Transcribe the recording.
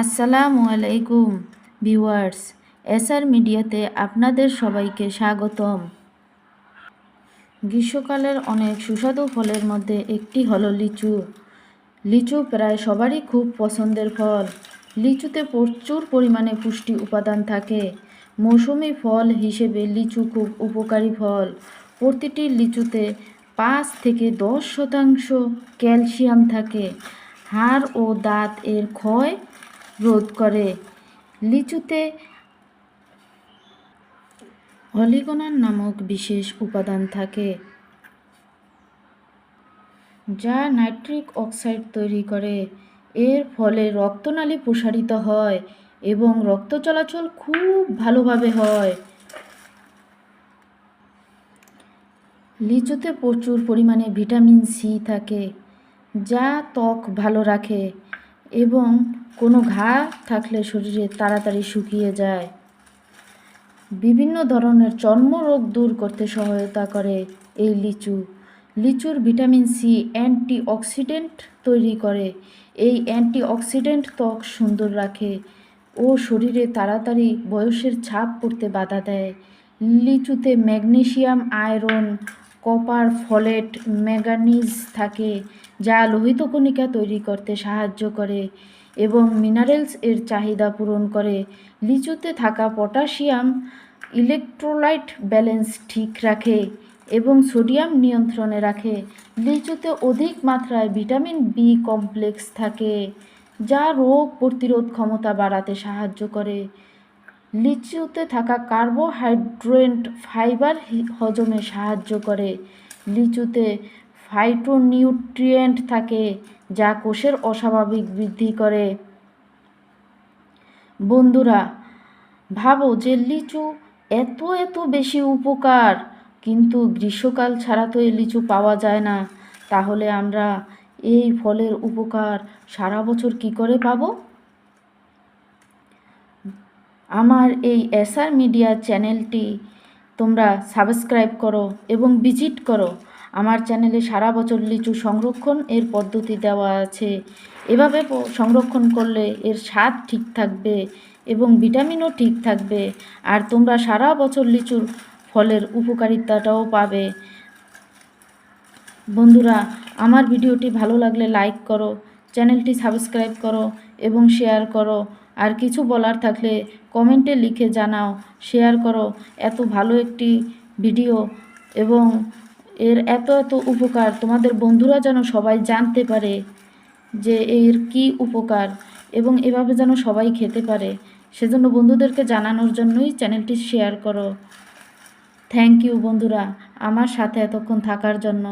আসসালামু আলাইকুম, viewers. SR মিডিয়াতে আপনাদের সবাইকে স্বাগতম। গ্রীষ্মকালের অনেক সুস্বাদু ফলের মধ্যে একটি হলো লিচু। লিচু প্রায় সবারই খুব পছন্দের ফল। লিচুতে প্রচুর পরিমাণে পুষ্টি উপাদান থাকে। মৌসুমি ফল হিসেবে লিচু খুব উপকারী ফল। প্রতিটি লিচুতে পাঁচ থেকে দশ শতাংশ ক্যালসিয়াম থাকে। হাড় ও দাঁত এর ক্ষয় রোধ করে। লিচুতে অলিগনান নামক বিশেষ উপাদান থাকে, যা নাইট্রিক অক্সাইড তৈরি করে। এর ফলে রক্তনালী প্রসারিত হয় এবং রক্ত চলাচল খুব ভালোভাবে হয়। লিচুতে প্রচুর পরিমাণে ভিটামিন সি থাকে, যা ত্বক ভালো রাখে। এবং কোনো ঘা থাকলে শরীরে তাড়াতাড়ি শুকিয়ে যায়। বিভিন্ন ধরনের চর্মরোগ দূর করতে সহায়তা করে এই লিচু। লিচুর ভিটামিন সি অ্যান্টিঅক্সিডেন্ট তৈরি করে। এই অ্যান্টিঅক্সিডেন্ট ত্বক সুন্দর রাখে ও শরীরে তাড়াতাড়ি বয়সের ছাপ পড়তে বাধা দেয়। লিচুতে magnesium iron copper folate manganese থাকে, যা লোহিত কণিকা তৈরি করতে সাহায্য করে এবং মিনারেলস এর চাহিদা পূরণ করে। লিচুতে থাকা পটাশিয়াম ইলেকট্রোলাইট ব্যালেন্স ঠিক রাখে এবং সোডিয়াম নিয়ন্ত্রণে রাখে। লিচুতে অধিক মাত্রায় ভিটামিন বি কমপ্লেক্স থাকে, যা রোগ প্রতিরোধ ক্ষমতা বাড়াতে সাহায্য করে। লিচুতে থাকা কার্বোহাইড্রেট ফাইবার হজমে সাহায্য করে। লিচুতে ফাইটোনিউট্রিয়েন্ট থাকে, যা কোষের অস্বাভাবিক বৃদ্ধি করে। বন্ধুরা, ভাবো যে লিচু এত এত বেশি উপকার, কিন্তু গ্রীষ্মকাল ছাড়া তো এই লিচু পাওয়া যায় না। তাহলে আমরা এই ফলের উপকার সারা বছর কি করে পাবো? আমার এই এসআর মিডিয়া চ্যানেলটি তোমরা সাবস্ক্রাইব করো এবং ভিজিট করো। আমার চ্যানেলে সারা বছর লিচু সংরক্ষণ এর পদ্ধতি দেওয়া আছে। এভাবে সংরক্ষণ করলে এর স্বাদ ঠিক থাকবে এবং ভিটামিনও ঠিক থাকবে। আর তোমরা সারা বছর লিচুর ফলের উপকারিতাটাও পাবে। বন্ধুরা, আমার ভিডিওটি ভালো লাগলে লাইক করো, চ্যানেলটি সাবস্ক্রাইব করো এবং শেয়ার করো। আর কিছু বলার থাকলে কমেন্টে লিখে জানাও, শেয়ার করো। এত ভালো একটি ভিডিও এবং এর এত এত উপকার। তোমাদের বন্ধুরা যেন সবাই জানতে পারে যে এর কি উপকার এবং এভাবে যেন সবাই খেতে পারে। সেজন্য বন্ধুদেরকে জানানোর জন্যই চ্যানেলটি শেয়ার করো। থ্যাংক ইউ বন্ধুরা, আমার সাথে এতক্ষণ থাকার জন্য।